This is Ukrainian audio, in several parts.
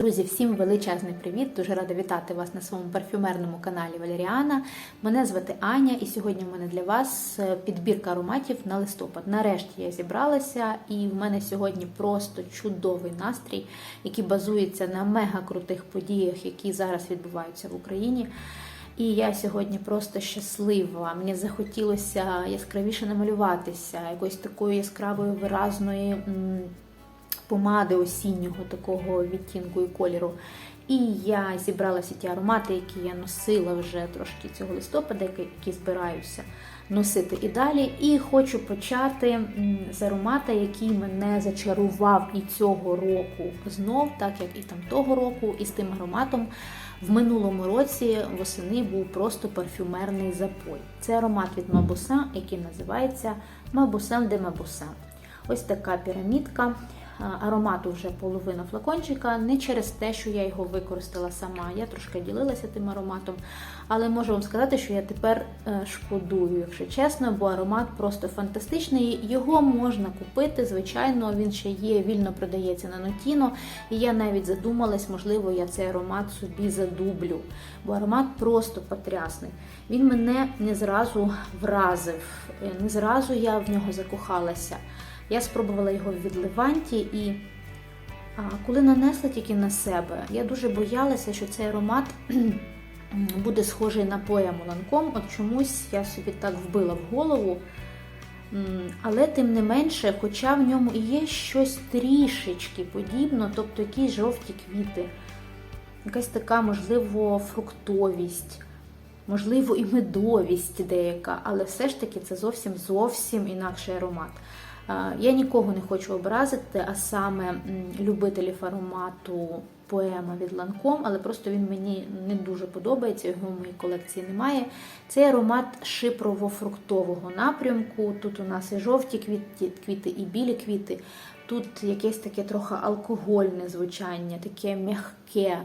Друзі, всім величезний привіт! Дуже рада вітати вас на своєму парфюмерному каналі Валеріана. Мене звати Аня, і сьогодні в мене для вас е, підбірка ароматів на листопад. Нарешті я зібралася, і в мене сьогодні просто чудовий настрій, який базується на мега крутих подіях, які зараз відбуваються в Україні. І я сьогодні просто щаслива. Мені захотілося яскравіше намалюватися, якоїсь такої яскравої виразної. Помади осіннього такого відтінку і кольору. І я зібрала всі ті аромати, які я носила вже трошки цього листопада, які- збираюся носити і далі. І хочу почати з аромата, який мене зачарував і цього року знов, так як і там того року, і з тим ароматом. В минулому році восени був просто парфюмерний запой. Це аромат від Мабуса, який називається Мабусен де Мабуса. Ось така пірамідка. А, Аромату вже половина флакончика, не через те, що я його використала сама. Я трошки ділилася тим ароматом, але можу вам сказати, що я тепер е, шкодую, якщо чесно, бо аромат просто фантастичний. Його можна купити, звичайно, він ще є, вільно продається на Нотіно. І я навіть задумалась, можливо, я цей аромат собі задублю, бо аромат просто потрясний. Він мене не зразу вразив, е, не зразу я в нього закохалася. Я спробувала його в відливанті і коли нанесла тільки на себе, я дуже боялася, що цей аромат буде схожий на поему ланком. От чомусь я собі так вбила в голову. Але тим не менше, хоча в ньому і є щось трішечки подібно, тобто якісь жовті квіти, якась така, можливо, фруктовість, можливо, і медовість деяка, але все ж таки це зовсім зовсім інакший аромат. Я нікого не хочу образити, а саме любителів аромату поема від Ланком, але просто він мені не дуже подобається, його в моїй колекції немає. Цей аромат шипрово-фруктового напрямку. Тут у нас і жовті квіти, квіти, і білі квіти. Тут якесь таке трохи алкогольне звучання, таке м'яке.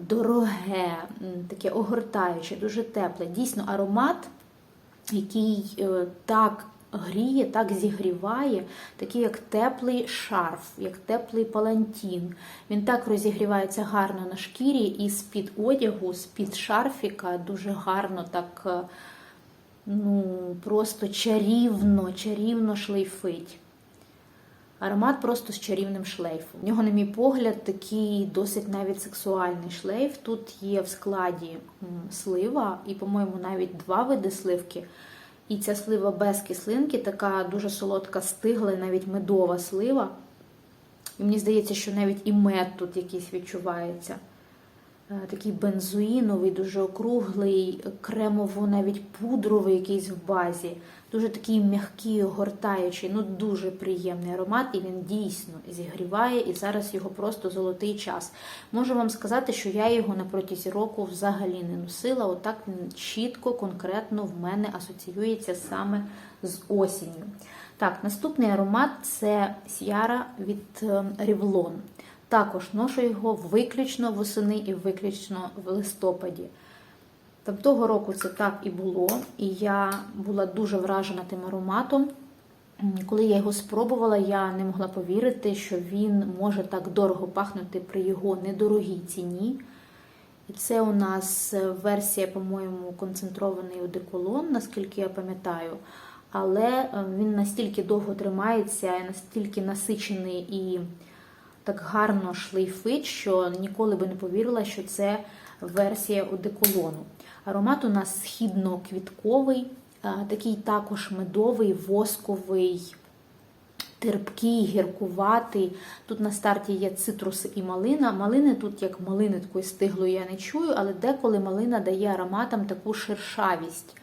Дороге, таке огортаюче, дуже тепле. Дійсно, аромат, який е, так гріє, так зігріває, такий як теплий шарф, як теплий палантін. Він так розігрівається гарно на шкірі і з-під одягу, з-під шарфіка дуже гарно так е, ну, просто чарівно, чарівно шлейфить. Аромат просто з чарівним шлейфом. В нього, на мій погляд, такий досить навіть сексуальний шлейф. Тут є в складі слива, і, по-моєму, навіть два види сливки. І ця слива без кислинки, така дуже солодка, стигла, навіть медова слива. І мені здається, що навіть і мед тут якийсь відчувається. Е, Такий бензоїновий, дуже округлий, кремово навіть пудровий якийсь в базі. Дуже такий м'який, огортаючий, ну дуже приємний аромат, і він дійсно зігріває, і зараз його просто золотий час. Можу вам сказати, що я його на протязі року взагалі не носила. Отак він чітко, конкретно в мене асоціюється саме з осінню. Так, наступний аромат це Сіара від е, Revlon. Також ношу його виключно восени і виключно в листопаді. Там того року це так і було, і я була дуже вражена тим ароматом. Коли я його спробувала, я не могла повірити, що він може так дорого пахнути при його недорогій ціні. І це у нас е, версія, по-моєму, концентрований одеколон, наскільки я пам'ятаю. Але е, він настільки довго тримається, настільки насичений і так гарно шлейфить, що ніколи би не повірила, що це версія одеколону. Аромат у нас східно-квітковий, такий також медовий, восковий, терпкий, гіркуватий. Тут на старті є цитруси і малина. Малини тут, як малини такої стиглої, я не чую, але деколи малина дає ароматам таку шершавість,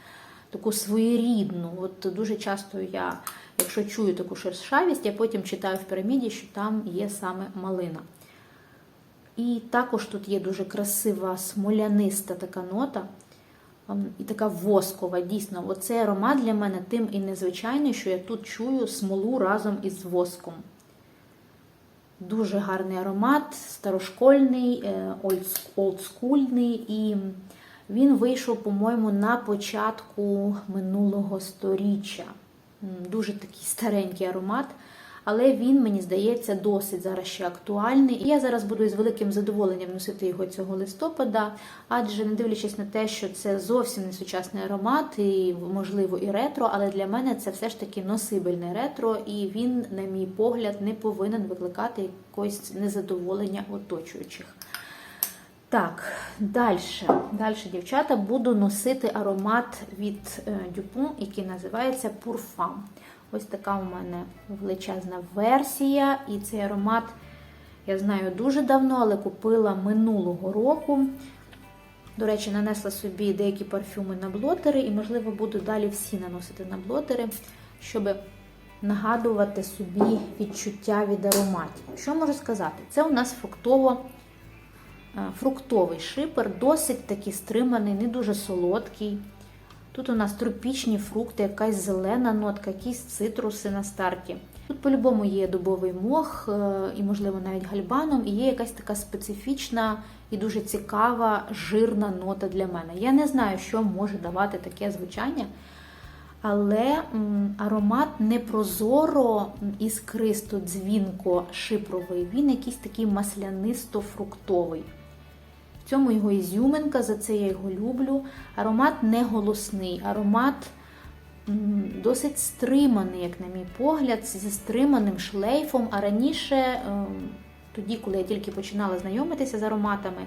таку своєрідну. От дуже часто я, якщо чую таку шершавість, я потім читаю в піраміді, що там є саме малина. І також тут є дуже красива смоляниста така нота. Ем, І така воскова, дійсно, оцей аромат для мене тим і незвичайний, що я тут чую смолу разом із воском. Дуже гарний аромат, старошкольний, е, олдскульний, і він вийшов, по-моєму, на початку минулого сторіччя. Дуже такий старенький аромат. Але він, мені здається, досить зараз ще актуальний. І я зараз буду із великим задоволенням носити його цього листопада, адже не дивлячись на те, що це зовсім не сучасний аромат, і можливо і ретро, але для мене це все ж таки носибельне ретро, і він, на мій погляд, не повинен викликати якогось незадоволення оточуючих. Так, далі, далі, дівчата, буду носити аромат від Dupont, який називається Purfam. Ось така у мене величезна версія. І цей аромат, я знаю, дуже давно, але купила минулого року. До речі, нанесла собі деякі парфюми на блотери, і, можливо, буду далі всі наносити на блотери, щоб нагадувати собі відчуття від ароматів. Що можу сказати? Це у нас фруктово. Фруктовий шипер, досить такий стриманий, не дуже солодкий. Тут у нас тропічні фрукти, якась зелена нотка, якісь цитруси на старті. Тут, по-любому, є дубовий мох, і, можливо, навіть гальбаном, і є якась така специфічна і дуже цікава жирна нота для мене. Я не знаю, що може давати таке звучання, але аромат не прозоро іскристо, дзвінко, шипровий, він якийсь такий маслянисто-фруктовий. Цьому його ізюминка, за це я його люблю. Аромат не голосний, аромат досить стриманий, як на мій погляд, зі стриманим шлейфом. А раніше, тоді, коли я тільки починала знайомитися з ароматами,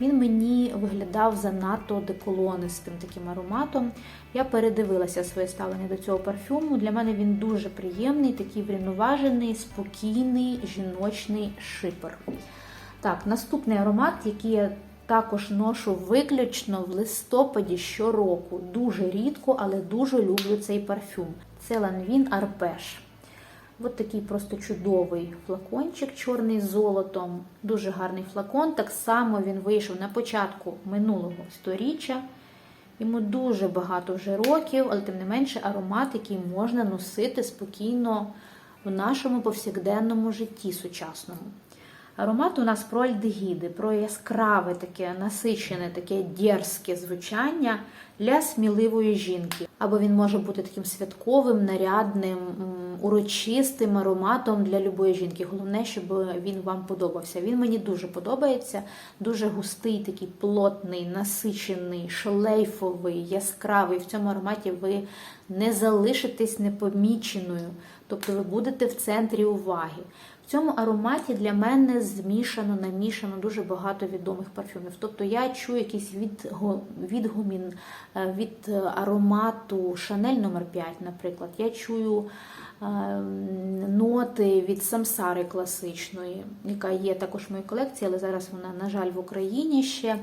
він мені виглядав занадто деколонистим таким ароматом. Я передивилася своє ставлення до цього парфюму. Для мене він дуже приємний, такий врівноважений, спокійний, жіночний шипер. Так, наступний аромат, який я також ношу виключно в листопаді щороку. Дуже рідко, але дуже люблю цей парфюм. Це Ланвін Арпеш. Ось такий просто чудовий флакончик, чорний з золотом. Дуже гарний флакон. Так само він вийшов на початку минулого сторіччя. Йому дуже багато вже років, але тим не менше аромат, який можна носити спокійно в нашому повсякденному житті сучасному. Аромат у нас про альдегіди, про яскраве таке насичене, таке дерзке звучання для сміливої жінки. Або він може бути таким святковим, нарядним, урочистим ароматом для любої жінки. Головне, щоб він вам подобався. Він мені дуже подобається, дуже густий, такий плотний, насичений, шлейфовий, яскравий. В цьому ароматі ви не залишитесь непоміченою, тобто ви будете в центрі уваги. В цьому ароматі для мене змішано, намішано дуже багато відомих парфюмів. Тобто я чую якийсь відгумін від аромату Шанель номер 5 наприклад. Я чую ноти від самсари класичної, яка є також в моїй колекції, але зараз вона, на жаль, в Україні ще.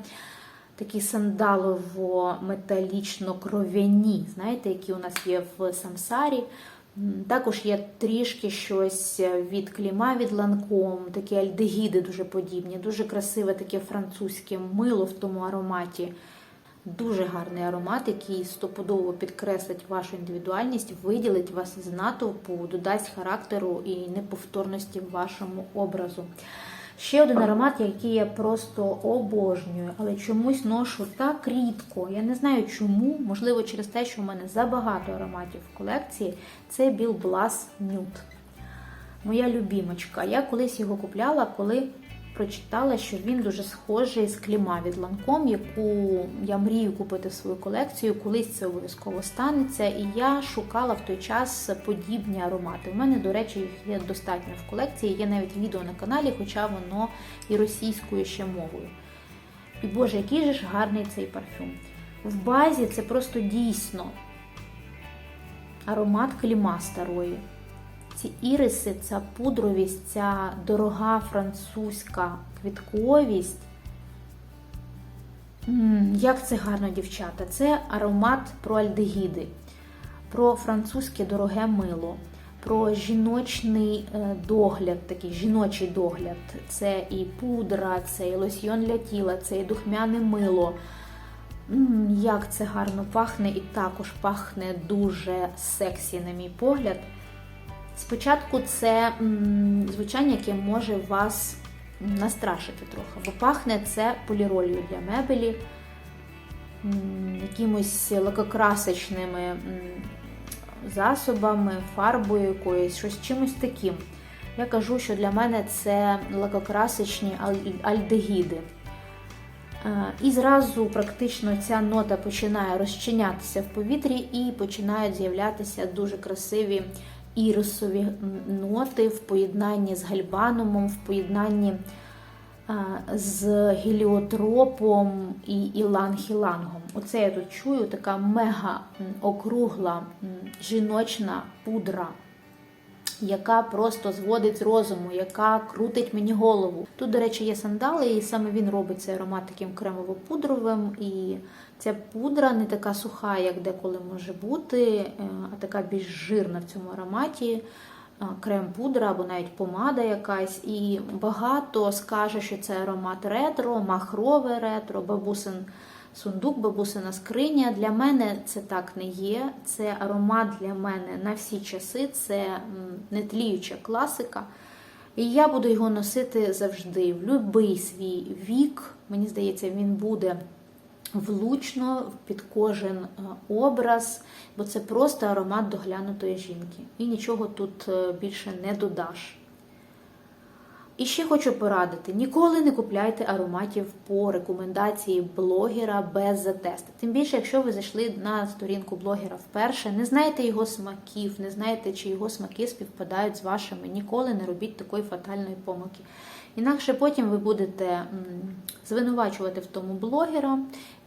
Такі сандалово-металічно-кров'яні, знаєте, які у нас є в самсарі. Також є трішки щось від кліма від ланком, такі альдегіди дуже подібні, дуже красиве таке французьке мило в тому ароматі. Дуже гарний аромат, який стопудово підкреслить вашу індивідуальність, виділить вас з натовпу, додасть характеру і неповторності вашому образу. Ще один аромат, який я просто обожнюю, але чомусь ношу так рідко. Я не знаю чому, можливо, через те, що в мене забагато ароматів в колекції. Це Bill Blast Nude. Моя любімочка. Я колись його купляла, коли прочитала, що він дуже схожий з кліма від Lancome, яку я мрію купити в свою колекцію. Колись це обов'язково станеться. І я шукала в той час подібні аромати. У мене, до речі, їх є достатньо в колекції. Є навіть відео на каналі, хоча воно і російською ще мовою. І Боже, який же ж гарний цей парфюм. В базі це просто дійсно аромат кліма старої ці іриси, ця пудровість, ця дорога французька квітковість. як це гарно, дівчата! Це аромат про альдегіди, про французьке дороге мило, про жіночний е, догляд, такий жіночий догляд. Це і пудра, це і лосьйон для тіла, це і духмяне мило. Як це гарно пахне, і також пахне дуже сексі, на мій погляд. Спочатку це звучання, яке може вас настрашити трохи, бо пахне це поліролью для мебелі, якимось лакокрасочними засобами, фарбою якоюсь, щось чимось таким. Я кажу, що для мене це лакокрасочні альдегіди. Е, І зразу практично ця нота починає розчинятися в повітрі і починають з'являтися дуже красиві ірисові ноти в поєднанні з гальбанумом, в поєднанні з геліотропом і іланг-ілангом. Оце я тут чую така мега округла жіночна пудра яка просто зводить з розуму, яка крутить мені голову. Тут, до речі, є сандали, і саме він робить цей аромат таким кремово-пудровим. І ця пудра не така суха, як деколи може бути, е, а така більш жирна в цьому ароматі. Е, Крем-пудра або навіть помада якась. І багато скаже, що це аромат ретро, махрове ретро, бабусин сундук, бабусина скриня. Для мене це так не є. Це аромат для мене на всі часи, це нетліюча класика. І я буду його носити завжди, в будь-який свій вік. Мені здається, він буде влучно під кожен е, образ, бо це просто аромат доглянутої жінки. І нічого тут е, більше не додаш. І ще хочу порадити: ніколи не купляйте ароматів по рекомендації блогера без затесту. Тим більше, якщо ви зайшли на сторінку блогера вперше, не знаєте його смаків, не знаєте, чи його смаки співпадають з вашими. Ніколи не робіть такої фатальної помилки. Інакше потім ви будете звинувачувати в тому блогера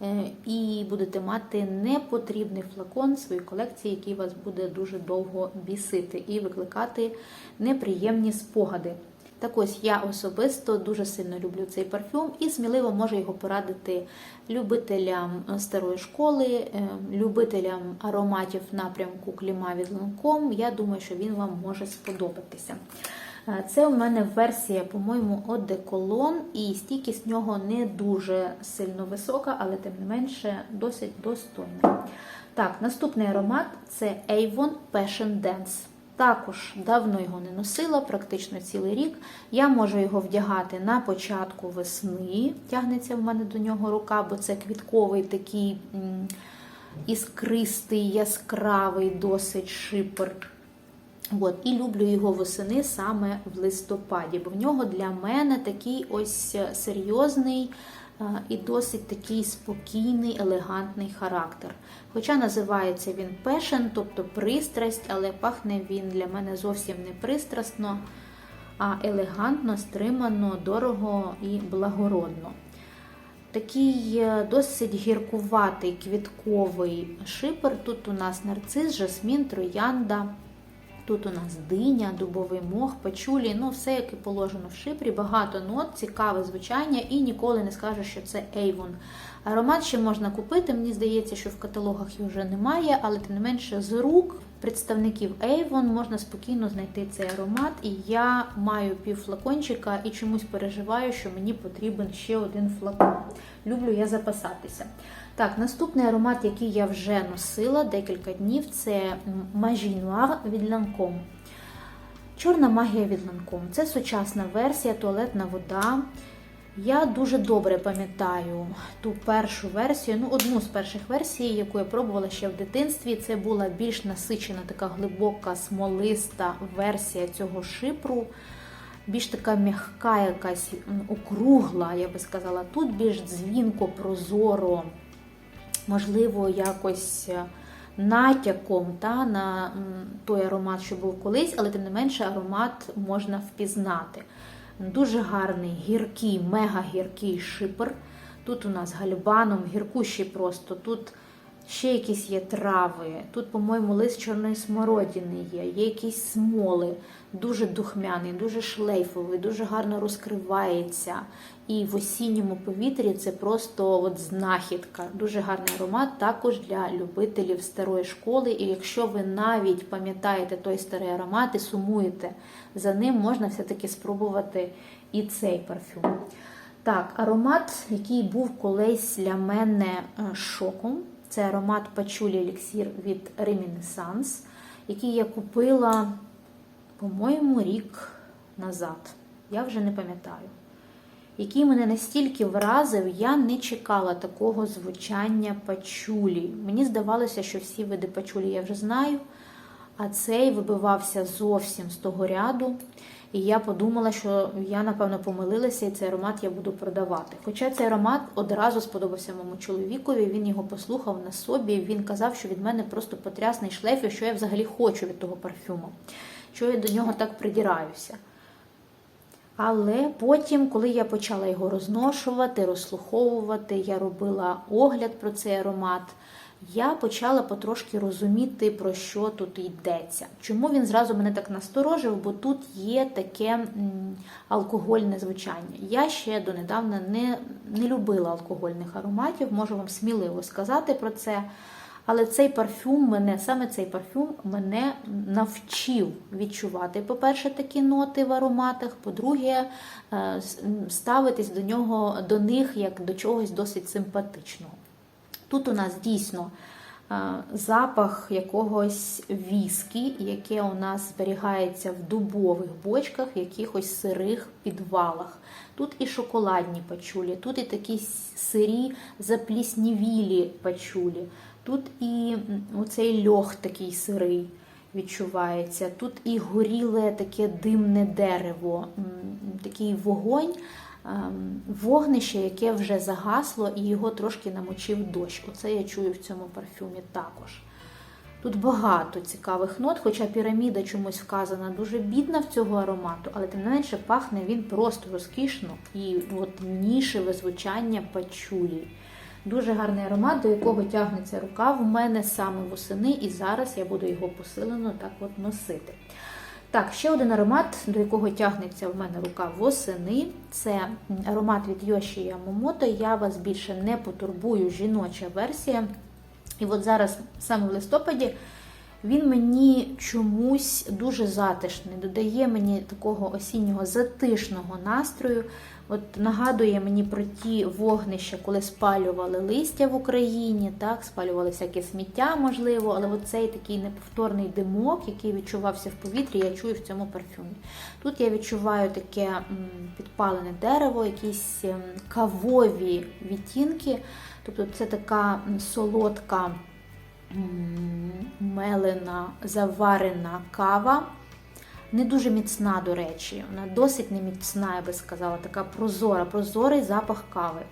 е, і будете мати непотрібний флакон своїй колекції, який вас буде дуже довго бісити і викликати неприємні спогади. Так ось я особисто дуже сильно люблю цей парфюм і сміливо можу його порадити любителям старої школи, е, любителям ароматів напрямку кліма від Lancome. Я думаю, що він вам може сподобатися. Е, Це у мене версія, по-моєму, одеколон, і стійкість нього не дуже сильно висока, але тим не менше досить достойна. Так, наступний аромат це Avon Passion Dance. Також давно його не носила, практично цілий рік. Я можу його вдягати на початку весни, тягнеться в мене до нього рука, бо це квітковий такий іскристий, яскравий, досить шипер. От, і люблю його восени саме в листопаді, бо в нього для мене такий ось серйозний е, і досить такий спокійний, елегантний характер. Хоча називається він пешен, тобто пристрасть, але пахне він для мене зовсім не пристрасно, а елегантно, стримано, дорого і благородно. Такий е, досить гіркуватий квітковий шипер. Тут у нас нарцис, жасмін, троянда. Тут у нас диня, дубовий мох, пачулі, ну все, яке положено в шипрі, багато нот, цікаве звучання і ніколи не скажеш, що це Avon. Аромат ще можна купити, мені здається, що в каталогах його вже немає, але тим не менше з рук представників Avon можна спокійно знайти цей аромат. І я маю пів флакончика і чомусь переживаю, що мені потрібен ще один флакон. Люблю я запасатися. Так, наступний аромат, який я вже носила декілька днів, це Magie Noir від Lancome. Чорна магія від Lancome. Це сучасна версія, туалетна вода. Я дуже добре пам'ятаю ту першу версію, ну одну з перших версій, яку я пробувала ще в дитинстві. Це була більш насичена, така глибока, смолиста версія цього шипру. Більш така м'яка, якась округла, я би сказала. Тут більш дзвінко, прозоро, можливо, якось е, натяком та, на той аромат, що був колись, але тим не менше аромат можна впізнати. Дуже гарний, гіркий, мега гіркий шипер. Тут у нас гальбаном, гіркущий просто. Тут ще якісь є трави. Тут, по-моєму, лист чорної смородини є, є якісь смоли, дуже духмяний, дуже шлейфовий, дуже гарно розкривається. І в осінньому повітрі це просто от знахідка. Дуже гарний аромат також для любителів старої школи. І якщо ви навіть пам'ятаєте той старий аромат і сумуєте за ним, можна все-таки спробувати і цей парфюм. Так, аромат, який був колись для мене е, шоком, це аромат Пачулі Еліксір від Reminiscence, який я купила, по-моєму, рік назад. Я вже не пам'ятаю. Який мене настільки вразив, я не чекала такого звучання пачулі. Мені здавалося, що всі види пачулі я вже знаю. а цей вибивався зовсім з того ряду. І я подумала, що я, напевно, помилилася, і цей аромат я буду продавати. Хоча цей аромат одразу сподобався моєму чоловікові, він його послухав на собі, він казав, що від мене просто потрясний шлейф, і що я взагалі хочу від того парфюму, що я до нього так придіраюся. Але потім, коли я почала його розношувати, розслуховувати, я робила огляд про цей аромат, я почала потрошки розуміти, про що тут йдеться. Чому він зразу мене так насторожив, бо тут є таке алкогольне звучання. Я ще донедавна не, не любила алкогольних ароматів, можу вам сміливо сказати про це. Але цей парфюм мене, саме цей парфюм мене навчив відчувати, по-перше, такі ноти в ароматах, по-друге, е, ставитись до нього, до них як до чогось досить симпатичного. Тут у нас дійсно е, запах якогось віскі, яке у нас зберігається в дубових бочках, якихось сирих підвалах. Тут і шоколадні пачулі, тут і такі сирі запліснівілі пачулі. Тут і оцей льох такий сирий відчувається. Тут і горіле таке димне дерево, такий вогонь, вогнище, яке вже загасло, і його трошки намочив дощ. Оце я чую в цьому парфюмі також. Тут багато цікавих нот, хоча піраміда чомусь вказана дуже бідна в цього аромату, але тим не менше пахне він просто розкішно і от нішеве звучання пачулі. Дуже гарний аромат, до якого тягнеться рука в мене саме восени, і зараз я буду його посилено так от носити. Так, ще один аромат, до якого тягнеться в мене рука восени. Це аромат від Йоші Ямомото. Я вас більше не потурбую, жіноча версія. І от зараз, саме в листопаді, він мені чомусь дуже затишний, додає мені такого осіннього затишного настрою. От Нагадує мені про ті вогнища, коли спалювали листя в Україні, так, спалювали всяке сміття, можливо, але цей такий неповторний димок, який відчувався в повітрі, я чую в цьому парфюмі. Тут я відчуваю таке підпалене дерево, якісь ем, кавові відтінки. Тобто це така солодка мелена, заварена кава. Не дуже міцна, до речі, вона досить не міцна, я би сказала, така прозора, прозорий запах кави.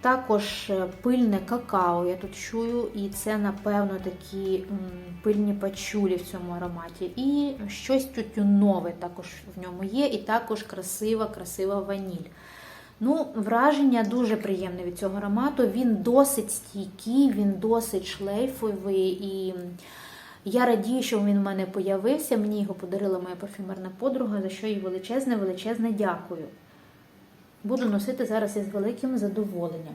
Також е, пильне какао, я тут чую, і це, напевно, такі пильні пачулі в цьому ароматі. І щось тютюнове також в ньому є, і також красива, красива ваніль. Ну, Враження дуже приємне від цього аромату. Він досить стійкий, він досить шлейфовий. і я радію, що він в мене появився. Мені його подарила моя парфюмерна подруга, за що їй величезне, величезне дякую. Буду носити зараз із великим задоволенням.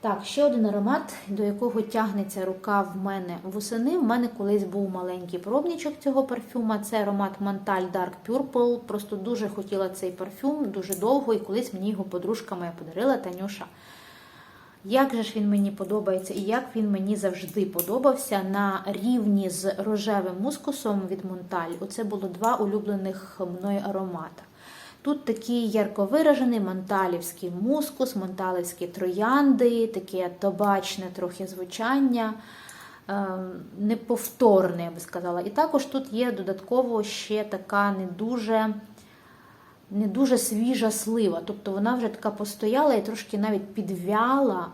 Так, ще один аромат, до якого тягнеться рука в мене восени. В мене колись був маленький пробничок цього парфюма. Це аромат Montal Dark Purple. Просто дуже хотіла цей парфюм дуже довго, і колись мені його подружка моя подарила Танюша. Як же ж він мені подобається, і як він мені завжди подобався на рівні з рожевим мускусом від Монталь. Оце було два улюблених мною аромата. Тут такий ярко виражений монталівський мускус, монталівські троянди, таке табачне трохи звучання, ем, неповторне, я би сказала. І також тут є додатково ще така не дуже не дуже свіжа слива. Тобто вона вже така постояла і трошки навіть підвяла,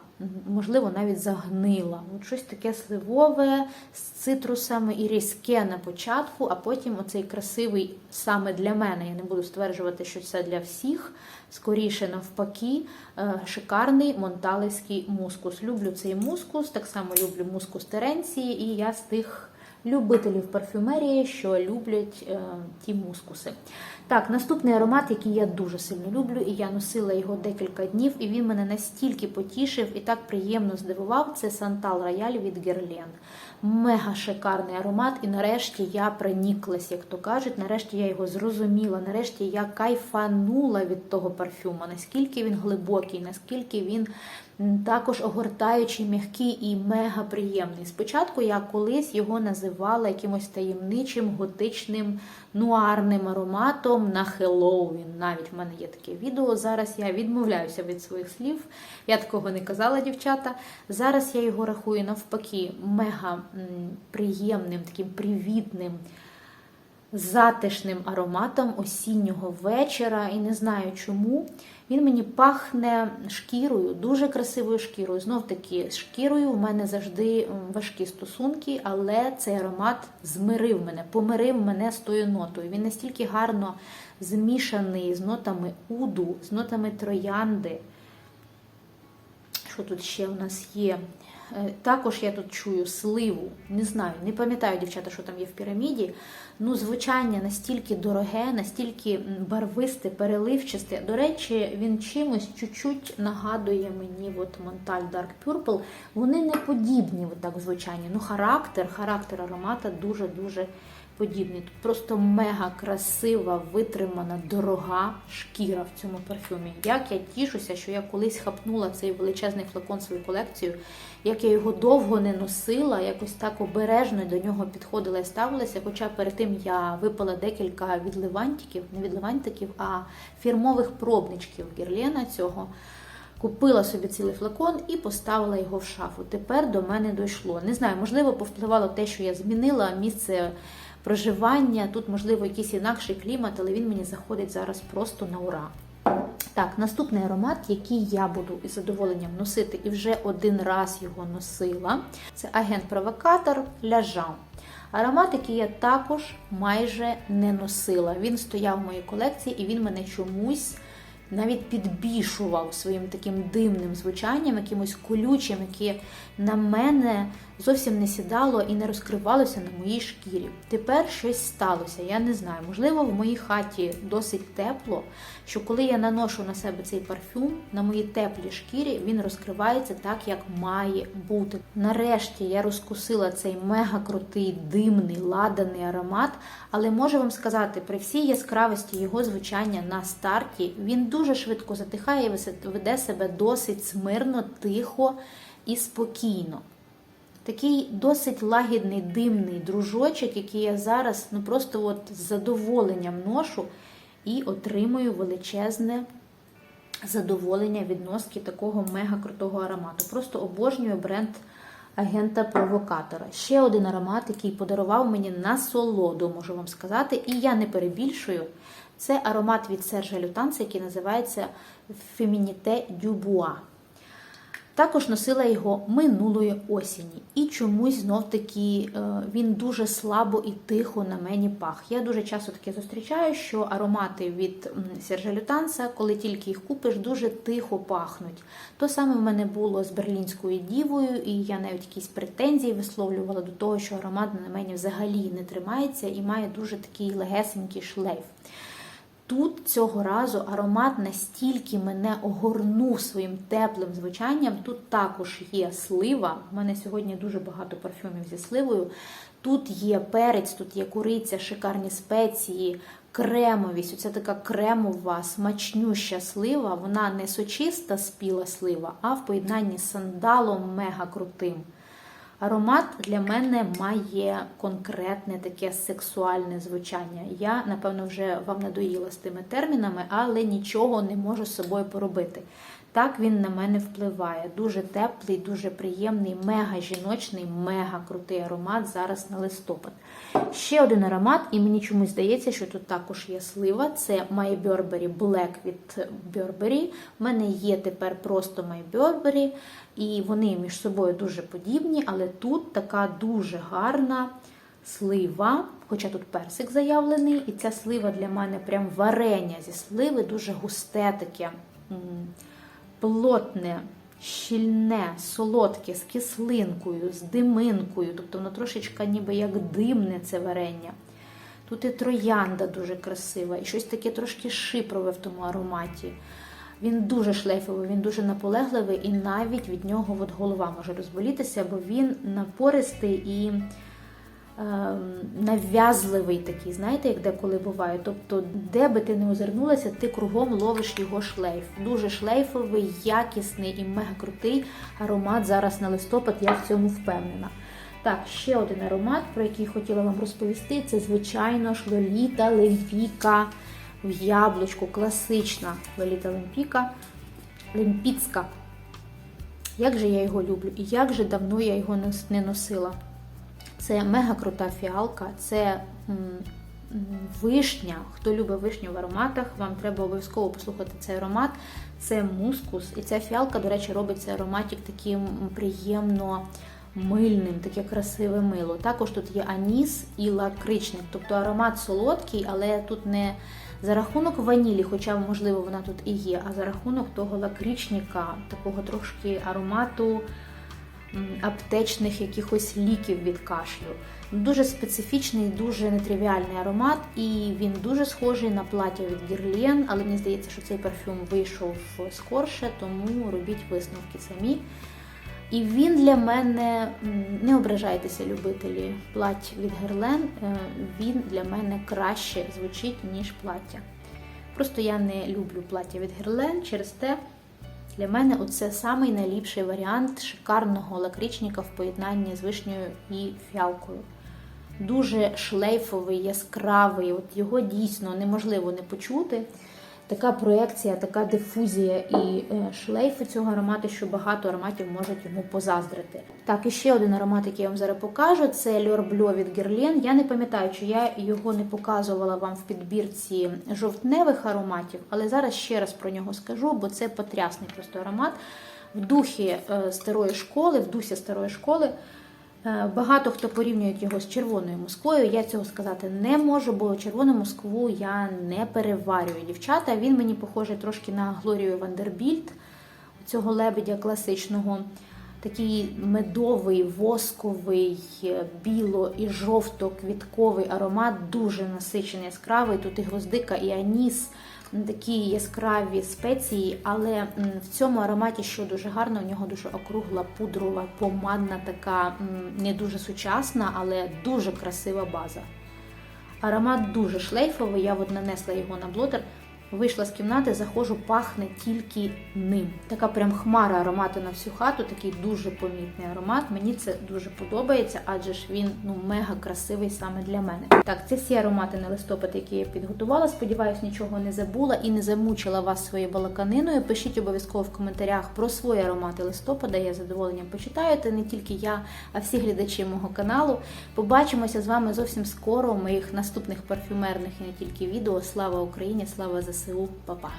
можливо, навіть загнила. От Щось таке сливове з цитрусами і різке на початку, а потім оцей красивий саме для мене. Я не буду стверджувати, що це для всіх. Скоріше, навпаки, е, шикарний монталевський мускус. Люблю цей мускус, так само люблю мускус Теренції, і я з тих любителів парфюмерії, що люблять е, ті мускуси. Так, наступний аромат, який я дуже сильно люблю, і я носила його декілька днів, і він мене настільки потішив і так приємно здивував. Це Сантал Рояль від Герлен. Мега шикарний аромат, і нарешті я проніклась, як то кажуть. Нарешті я його зрозуміла. Нарешті я кайфанула від того парфюма, наскільки він глибокий, наскільки він також огортаючий, м'який і мега приємний. Спочатку я колись його називала якимось таємничим готичним нуарним ароматом на Хеллоуін. Навіть в мене є таке відео. Зараз я відмовляюся від своїх слів. Я такого не казала, дівчата. Зараз я його рахую навпаки, мега приємним, таким привітним. Затишним ароматом осіннього вечора. І не знаю чому. Він мені пахне шкірою, дуже красивою шкірою. Знов таки, шкірою в мене завжди важкі стосунки, але цей аромат змирив мене, помирив мене з тою нотою. Він настільки гарно змішаний з нотами уду, з нотами троянди. Що тут ще у нас є? Е, Також я тут чую сливу. Не знаю, не пам'ятаю, дівчата, що там є в піраміді. Ну, звучання настільки дороге, настільки барвисте, переливчасте. До речі, він чимось чуть-чуть нагадує мені от Монталь Dark Purple. Вони не подібні от так звучання. Ну, характер, характер аромата дуже-дуже подібний. Тут просто мега красива, витримана, дорога шкіра в цьому парфюмі. Як я тішуся, що я колись хапнула цей величезний флакон свою колекцію, як я його довго не носила, якось так обережно до нього підходила і ставилася. Хоча перед тим я випала декілька відливантиків, не відливантиків, а фірмових пробничків Герлена цього. Купила собі цілий флакон і поставила його в шафу. Тепер до мене дійшло. Не знаю, можливо, повпливало те, що я змінила місце проживання. Тут, можливо, якийсь інакший клімат, але він мені заходить зараз просто на ура. Так, наступний аромат, який я буду із задоволенням носити, і вже один раз його носила, це агент-провокатор Ляжан. Аромат, який я також майже не носила. Він стояв в моїй колекції і він мене чомусь навіть підбішував своїм таким димним звучанням, якимось колючим, яке на мене зовсім не сідало і не розкривалося на моїй шкірі. Тепер щось сталося, я не знаю. Можливо, в моїй хаті досить тепло, що коли я наношу на себе цей парфюм, на моїй теплій шкірі він розкривається так, як має бути. Нарешті я розкусила цей мега крутий, димний, ладаний аромат, але можу вам сказати, при всій яскравості його звучання на старті він дуже швидко затихає і веде себе досить смирно, тихо і спокійно. Такий досить лагідний димний дружочок, який я зараз ну просто от з задоволенням ношу і отримую величезне задоволення від носки такого мега крутого аромату. Просто обожнюю бренд агента провокатора. Ще один аромат, який подарував мені насолоду, можу вам сказати, і я не перебільшую. Це аромат від Сержа Лютанса, який називається Фемініте Дюбуа. Також носила його минулої осені. І чомусь знов-таки він дуже слабо і тихо на мені пах. Я дуже часто таке зустрічаю, що аромати від Сержа Лютанса, коли тільки їх купиш, дуже тихо пахнуть. То саме в мене було з берлінською дівою, і я навіть якісь претензії висловлювала до того, що аромат на мені взагалі не тримається і має дуже такий легесенький шлейф. Тут цього разу аромат настільки мене огорнув своїм теплим звучанням. Тут також є слива. У мене сьогодні дуже багато парфюмів зі сливою. Тут є перець, тут є куриця, шикарні спеції, кремовість. Оця така кремова, смачнюща слива. Вона не сочиста спіла слива, а в поєднанні з сандалом мега крутим. Аромат для мене має конкретне таке сексуальне звучання. Я, напевно, вже вам надоїла з тими термінами, але нічого не можу з собою поробити. Так він на мене впливає. Дуже теплий, дуже приємний, мега жіночний, мега крутий аромат зараз на листопад. Ще один аромат, і мені чомусь здається, що тут також є слива. Це My Burberry Black від Burberry. У мене є тепер просто My Burberry, і вони між собою дуже подібні, але тут така дуже гарна слива. Хоча тут персик заявлений, і ця слива для мене прям варення зі сливи, дуже густе таке плотне, щільне, солодке, з кислинкою, з диминкою, тобто воно трошечка ніби як димне це варення. Тут і троянда дуже красива, і щось таке трошки шипрове в тому ароматі. Він дуже шлейфовий, він дуже наполегливий, і навіть від нього от голова може розболітися, бо він напористий і нав'язливий такий, знаєте, як деколи буває. Тобто, де би ти не озирнулася, ти кругом ловиш його шлейф. Дуже шлейфовий, якісний і мега крутий аромат зараз на листопад, я в цьому впевнена. Так, ще один аромат, про який хотіла вам розповісти, це, звичайно ж, Лоліта Лемпіка в яблучку, класична Лоліта Лемпіка, Лемпіцька. Як же я його люблю і як же давно я його не носила. Це мега крута фіалка, це вишня. Хто любить вишню в ароматах, вам треба обов'язково послухати цей аромат. Це мускус, і ця фіалка, до речі, робить цей ароматик таким приємно мильним, таке красиве мило. Також тут є аніс і лакричник, тобто аромат солодкий, але тут не за рахунок ванілі, хоча, можливо, вона тут і є, а за рахунок того лакричника, такого трошки аромату аптечних якихось ліків від кашлю. Дуже специфічний, дуже нетривіальний аромат, і він дуже схожий на плаття від Guerlain, але мені здається, що цей парфюм вийшов скорше, тому робіть висновки самі. І він для мене, не ображайтеся, любителі плать від Герлен, е, він для мене краще звучить, ніж плаття. Просто я не люблю плаття від Герлен, через те для мене оце самий найліпший варіант шикарного лакричника в поєднанні з вишнею і фіалкою. Дуже шлейфовий, яскравий, от його дійсно неможливо не почути. Така проекція, така дифузія і е, шлейфи цього аромату, що багато ароматів можуть йому позаздрити. Так, і ще один аромат, який я вам зараз покажу, це Bleu від Guerlain. Я не пам'ятаю, чи я його не показувала вам в підбірці жовтневих ароматів, але зараз ще раз про нього скажу, бо це потрясний просто аромат. В духі е, старої школи, в дусі старої школи. Е, Багато хто порівнює його з червоною Москвою. Я цього сказати не можу, бо червону Москву я не переварюю. Дівчата, він мені похожий трошки на Глорію Вандербільт, цього лебедя класичного. Такий медовий, восковий, е, біло і жовто-квітковий аромат, дуже насичений, яскравий. Тут і гвоздика, і аніс, такі яскраві спеції, але в цьому ароматі, що дуже гарно, у нього дуже округла пудрова, помадна, така не дуже сучасна, але дуже красива база. Аромат дуже шлейфовий, я от нанесла його на блотер. Вийшла з кімнати, заходжу, пахне тільки ним. Така прям хмара аромату на всю хату, такий дуже помітний аромат. Мені це дуже подобається, адже ж він ну мега красивий саме для мене. Так, це всі аромати на листопад, які я підготувала. Сподіваюсь, нічого не забула і не замучила вас своєю балаканиною. Пишіть обов'язково в коментарях про свої аромати листопада. Я задоволенням почитаю. Це не тільки я, а всі глядачі мого каналу. Побачимося з вами зовсім скоро у моїх наступних парфюмерних і не тільки відео. Слава Україні! Слава criança, papai papá,